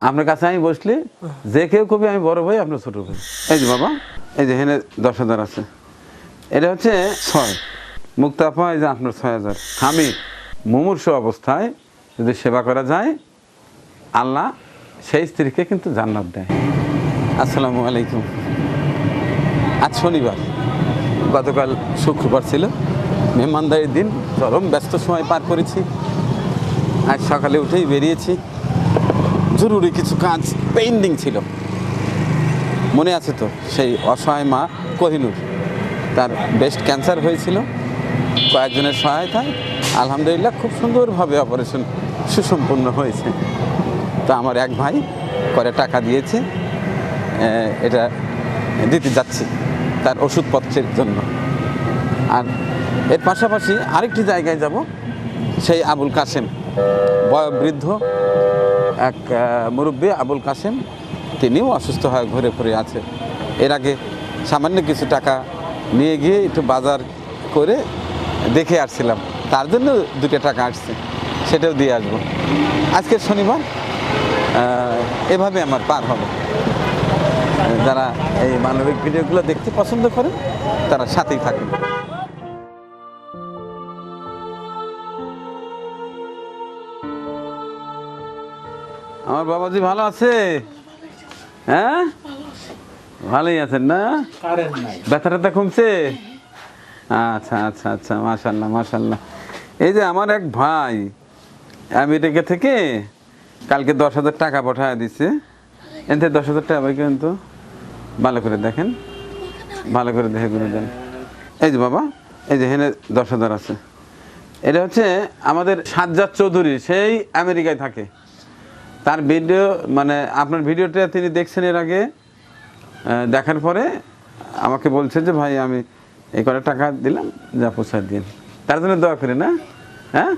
আপনার কাছে আমি বসলি যে কেউ কবি, আমি বড় ভাই, আপনার ছোট ভাই। এই যে বাবা, এই যে হেনে দশ হাজার আছে। এটা হচ্ছে ছয়। মুক্তাফা, এই যে আপনার ছয় হাজার। আমি মুমূর্ষ অবস্থায় যদি সেবা করা যায়, আল্লাহ সেই স্ত্রীকে কিন্তু জান্নাত দেয়। আসসালামু আলাইকুম। আজ শনিবার। গতকাল শুক্রবার ছিল। মেহমানদারির দিন। চরম ব্যস্ত সময় পার করেছি। আজ সকালে উঠেই বেরিয়েছি। জরুরি কিছু কাজ পেন্ডিং ছিল। মনে আছে তো, সেই অসহায় মা কোহিনুর। তার বেস্ট ক্যান্সার হয়েছিল, কয়েকজনের সহায়তায়। আলহামদুলিল্লাহ খুব সুন্দরভাবে অপারেশন সুসম্পন্ন হয়েছে। তো আমার এক ভাই করে টাকা দিয়েছে এটা দিতে যাচ্ছি তার ওষুধপত্রের জন্য। আর এর পাশাপাশি আরেকটি জায়গায় যাব, সেই আবুল কাসেম বয়োবৃদ্ধ এক মুরব্বী আবুল কাসেম তিনিও অসুস্থ হয়ে ঘুরে ঘুরে আছে। এর আগে সামান্য কিছু টাকা নিয়ে গিয়ে একটু বাজার করে দেখে আসছিলাম। তার জন্য দুটো টাকা আসছে, সেটাও দিয়ে আসব। আজকে শনিবার এভাবে আমার পার হবে। যারা এই মানবিক ভিডিওগুলো দেখতে পছন্দ করেন, তারা সাথেই থাকেন। আমার বাবাজি ভালো আছে? হ্যাঁ? ভালোই আছেন না? ব্যথা ট্যাথা কমছে? আচ্ছা আচ্ছা আচ্ছা মাশাল্লাহ মাশাল্লাহ এই যে আমার এক ভাই আমেরিকা থেকে কালকে দশ হাজার টাকা পাঠায় দিছে। এতে দশ হাজার টাকা ভাই কিন্তু। ভালো করে দেখেন। ভালো করে দেখে করে দেন। এই যে বাবা এই যে হেনে দশ হাজার আছে। এটা হচ্ছে আমাদের সাজ্জাদ চৌধুরী সেই আমেরিকায় থাকে। তার ভিডিও মানে আপনার ভিডিওটা তিনি দেখছেন এর আগে দেখার পরে আমাকে বলছে যে ভাই আমি এই কটা টাকা দিলাম যা পোষায় দিন। তার জন্য দোয়া করি না? হ্যাঁ?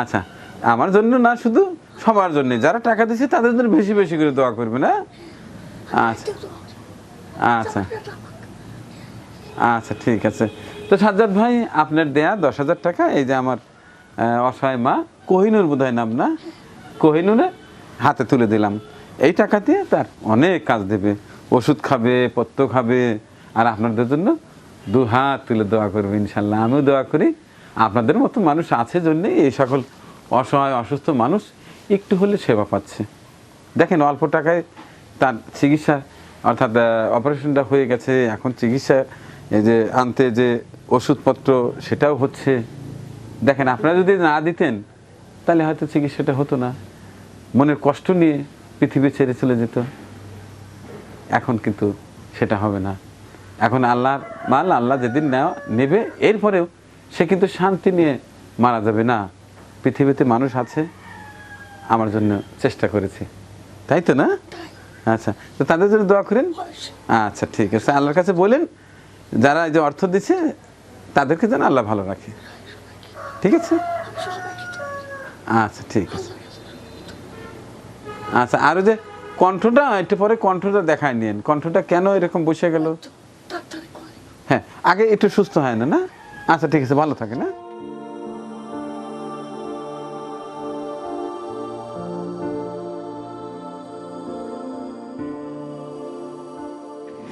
আচ্ছা আমার জন্য না শুধু সবার জন্য। যারা টাকা দিচ্ছে তাদের জন্য বেশি বেশি করে দোয়া করবে না? আচ্ছা। আচ্ছা। আচ্ছা ঠিক আছে। তো সাজ্জাদ ভাই আপনার দেয়া দশ হাজার টাকা এই যে আমার অসহায় মা, কোহিনুর বোধহয় নাম না? কোহিনুরে হাতে তুলে দিলাম। এই টাকা দিয়ে তার অনেক কাজ দেবে। ওষুধ খাবে, পত্র খাবে, আর আপনাদের জন্য দু হাত তুলে দোয়া করবে ইনশাল্লাহ। আমিও দোয়া করি। আপনাদের মতো মানুষ আছে জন্যেই এই সকল অসহায়, অসুস্থ মানুষ একটু হলে সেবা পাচ্ছে। দেখেন, অল্প টাকায় তার চিকিৎসা, অর্থাৎ অপারেশনটা হয়ে গেছে। এখন চিকিৎসা, এই যে আনতে যে ওষুধপত্র, সেটাও হচ্ছে। দেখেন আপনারা যদি না দিতেন তাহলে হয়তো চিকিৎসাটা হতো না। মনের কষ্ট নিয়ে পৃথিবী ছেড়ে চলে যেত। এখন কিন্তু সেটা হবে না। এখন আল্লাহর মাল আল্লাহ যেদিন নেওয়া নেবে এরপরেও সে কিন্তু শান্তি নিয়ে মারা যাবে না। পৃথিবীতে মানুষ আছে আমার জন্য চেষ্টা করেছে। তাই তো না? আচ্ছা তো তাদের জন্য দোয়া করেন? আচ্ছা ঠিক আছে। আল্লাহর কাছে বলেন যারা এই যে অর্থ দিচ্ছে তাদেরকে যেন আল্লাহ ভালো রাখে। ঠিক আছে? আচ্ছা ঠিক আছে। আচ্ছা আর যে কণ্ঠটা, একটু পরে কণ্ঠটা দেখায় নিন কণ্ঠটা কেন এরকম বসে গেল? হ্যাঁ আগে একটু সুস্থ হয় না না? আচ্ছা ঠিক আছে, ভালো থাকে না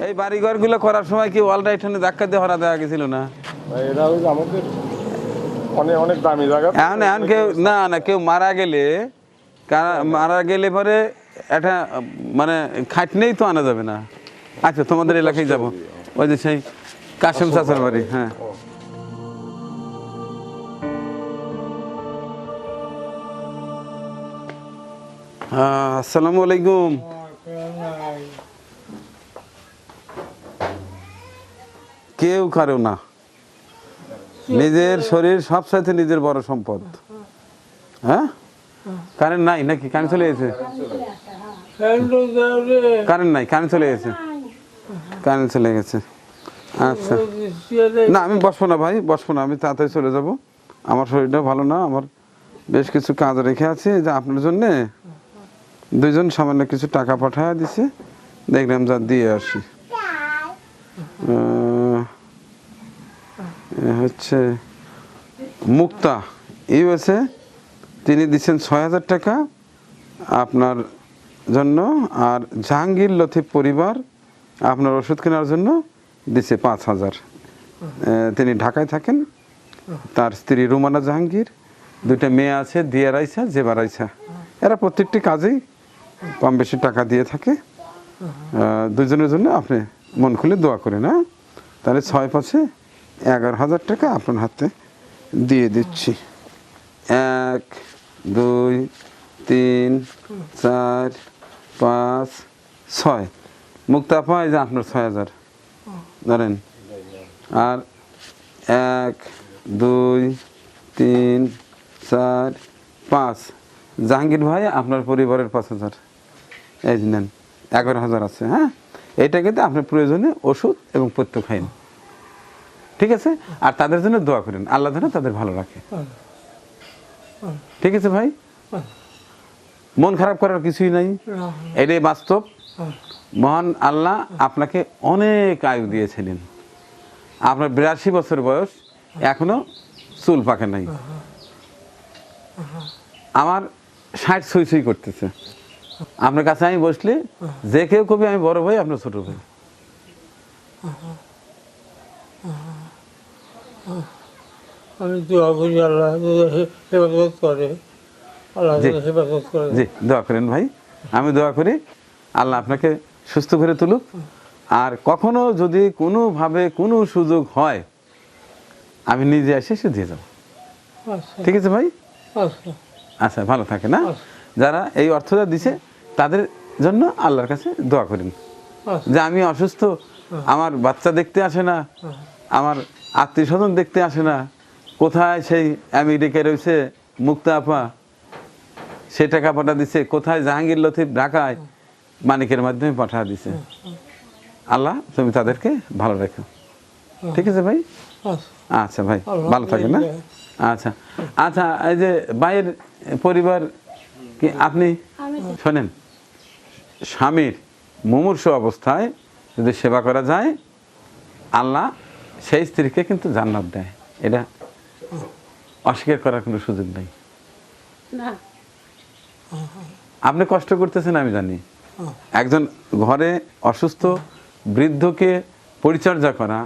এই বাড়িঘরগুলো করার সময় কি ওয়াল রাইটনে ধাক্কা দিয়ে হরা দেওয়া গেছিল না? হচ্ছে আমাদের অনেক দামি জায়গা। তো। এখন কেউ না না, কেউ মারা গেলে মারা গেলে পরে একটা মানে খাটনেই তো আনা যাবে না। আচ্ছা তোমাদের এলাকায় যাব। ওই যে সেই কাশেম চাচার বাড়ি হ্যাঁ। আসসালামু আলাইকুম। কেউ কারও না। নিজের শরীর সব সাথে নিজের বড় সম্পদ। হ্যাঁ? কারেন্ট নাই নাকি? কারেন্ট চলে গেছে? কারেন্ট নাই, কারেন্ট চলে গেছে। কারেন্ট চলে গেছে। আচ্ছা। না, আমি বসবো না ভাই, বসবো না, আমি তাড়াতাড়ি চলে যাব। আমার শরীরটা ভালো না, আমার বেশ কিছু কাজ রেখে আছে যে আপনার জন্যে দুইজন সামান্য কিছু টাকা পাঠায় দিছে। দেখলাম যা দিয়ে আসি। হচ্ছে মুক্তা, ইউএসএ, তিনি দিচ্ছেন ছয় হাজার টাকা আপনার জন্য, আর জাহাঙ্গীর লতিফ পরিবার আপনার ওষুধ কেনার জন্য দিচ্ছে পাঁচ হাজার। তিনি ঢাকায় থাকেন, তার স্ত্রী রুমানা জাহাঙ্গীর, দুইটা মেয়ে আছে, দিয়া রাইসা, জেবা রাইসা। এরা প্রত্যেকটি কাজেই কম বেশি টাকা দিয়ে থাকে। দুজনের জন্য আপনি মন খুলে দোয়া করেন হ্যাঁ? তাহলে ছয় পাঁচে এগারো হাজার টাকা আপনার হাতে দিয়ে দিচ্ছি। এক, দুই, তিন, চার, পাঁচ, ছয়। মুক্তা পাই যে আপনার ছয় হাজার। ধরেন। আর এক, দুই, তিন, চার, পাঁচ। জাহাঙ্গীর ভাই, আপনার পরিবারের পাঁচ হাজার। এই নেন, এগারো হাজার আছে হ্যাঁ? এইটা কিন্তু আপনার প্রয়োজনে ওষুধ এবং পথ্য খাইন ঠিক আছে? আর তাদের জন্য দোয়া করেন। আল্লাহ যেন তাদের ভালো রাখে। ঠিক আছে ভাই? মন খারাপ করার কিছুই নাই। এটাই বাস্তব। মহান আল্লাহ আপনাকে অনেক আয়ু দিয়েছিলেন। আপনার বিরাশি বছর বয়স এখনও চুল পাকে নাই। আমার ষাট ছুঁই ছুঁই করতেছে। আপনার কাছে আমি বসলে যে কেউ কবি, আমি বড় ভাই, আপনার ছোট ভাই। আমি দোয়া করি আল্লাহ হেফাজত করে। আল্লাহ হেফাজত করে। জি দোয়া করেন ভাই। আমি দোয়া করি আল্লাহ আপনাকে সুস্থ করে তুলুক। আর কখনো যদি কোনোভাবে কোনো সুযোগ হয় আমি নিজে এসে সে দিয়ে যাব আচ্ছা। ঠিক আছে ভাই? আচ্ছা। আচ্ছা ভালো থাকে না যারা এই অর্থটা দিছে তাদের জন্য আল্লাহর কাছে দোয়া করেন। আচ্ছা। যে আমি অসুস্থ আমার বাচ্চা দেখতে আসে না। আমার আত্মীয় স্বজন দেখতে আসে না। কোথায় সেই আমেরিকায় রয়েছে মুক্তা আপা? সে টাকা পাঠা দিছে। কোথায় জাহাঙ্গীর লতিফ? ঢাকায় মানিকের মাধ্যমে পাঠা দিছে। আল্লাহ তুমি তাদেরকে ভালো রেখো। ঠিক আছে ভাই? আচ্ছা আচ্ছা ভাই ভালো থাকে না আচ্ছা। আচ্ছা এই যে ভাইয়ের পরিবার কি আপনি? শোনেন স্বামীর মুমূর্ষ অবস্থায় যদি সেবা করা যায় আল্লাহ সেই স্ত্রীকে কিন্তু জান্নাত দেয়। এটা অস্বীকার করার কোনো সুযোগ নেই। আপনি কষ্ট করতেছেন আমি জানি। একজন ঘরে অসুস্থ বৃদ্ধকে পরিচর্যা করা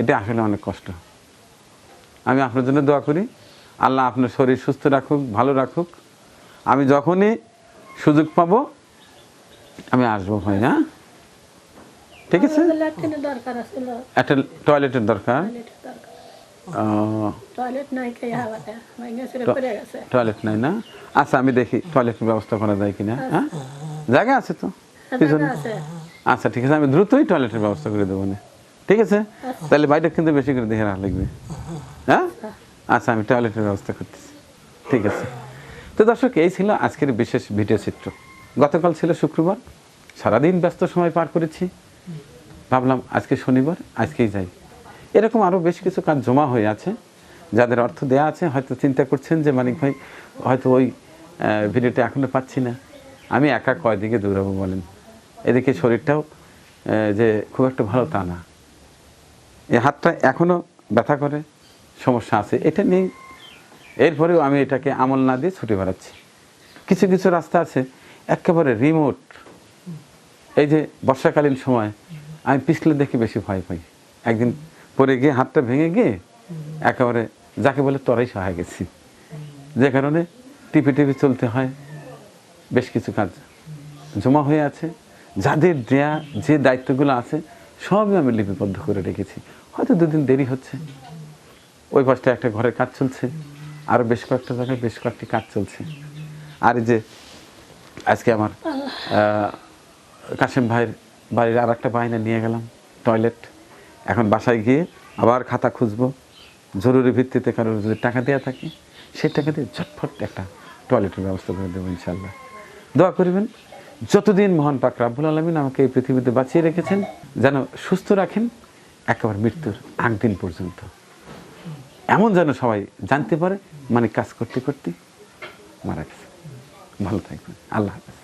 এটা আসলে অনেক কষ্ট। আমি আপনার জন্য দোয়া করি আল্লাহ আপনার শরীর সুস্থ রাখুক ভালো রাখুক। আমি যখনই সুযোগ পাবো আমি আসব ভাই হ্যাঁ? ঠিক আছে? আছিল একটা টয়লেটের দরকার টয়লেটের টয়লেট নাই না? আচ্ছা আমি দেখি টয়লেটের ব্যবস্থা করা যায় কিনা হ্যাঁ? জায়গা আছে তো পিছনে আচ্ছা ঠিক আছে আমি দ্রুতই টয়লেটের ব্যবস্থা করে দেবো না। ঠিক আছে? তাহলে বাড়িটা কিন্তু বেশি করে দেখে রাখা লাগবে। হ্যাঁ? আচ্ছা আমি টয়লেটের ব্যবস্থা করতেছি। ঠিক আছে। তো দর্শক এই ছিল আজকের বিশেষ ভিডিও চিত্র। গতকাল ছিল শুক্রবার। সারাদিন ব্যস্ত সময় পার করেছি। ভাবলাম আজকে শনিবার, আজকেই যাই। এরকম আরও বেশ কিছু কাজ জমা হয়ে আছে, যাদের অর্থ দেয়া আছে, হয়তো চিন্তা করছেন যে, মানিক ভাই, হয়তো ওই ভিডিওটা এখনও পাচ্ছি না। আমি একা কয়দিকে দৌড়াবো বলেন? এদিকে শরীরটাও যে খুব একটা ভালো তা না। এই হাতটা এখনও ব্যথা করে, সমস্যা আছে, এটা নেই এরপরেও আমি এটাকে আমল না দিয়ে ছুটে বেড়াচ্ছি। কিছু কিছু রাস্তা আছে, একেবারে রিমোট এই যে বর্ষাকালীন সময় আমি পিছলে দেখে বেশি ভয় পাই। একদিন পরে গিয়ে হাতটা ভেঙে গিয়ে একেবারে যাকে বলে তরাই সহায় গেছি। যে কারণে টিপে টিপে চলতে হয় বেশ কিছু কাজ জমা হয়ে আছে। যাদের দেয়া যে দায়িত্বগুলো আছে সবই আমি লিপিবদ্ধ করে রেখেছি। হয়তো দুদিন দেরি হচ্ছে। ওই পাশটা একটা ঘরের কাজ চলছে। আরও বেশ কয়েকটা জায়গায় বেশ কয়েকটি কাজ চলছে। আর এই যে আজকে আমার কাশেম ভাইয়ের বাড়ির আর একটা বাহিনী নিয়ে গেলাম, টয়লেট। এখন বাসায় গিয়ে আবার খাতা খুঁজবো। জরুরি ভিত্তিতে কারোর যদি টাকা দেওয়া থাকে, সেই টাকা দিয়ে ঝটফট একটা টয়লেটের ব্যবস্থা করে দেবো ইনশাল্লাহ দোয়া করবেন, যতদিন মহান পাক রাব্বুল আলমিন আমাকে এই পৃথিবীতে বাঁচিয়ে রেখেছেন, যেন সুস্থ রাখেন, একেবারে মৃত্যুর আগ দিন পর্যন্ত। এমন যেন সবাই জানতে পারে মানে কাজ করতে করতে মারা গেছে। ভালো থাকবেন। আল্লাহ হাফেজ।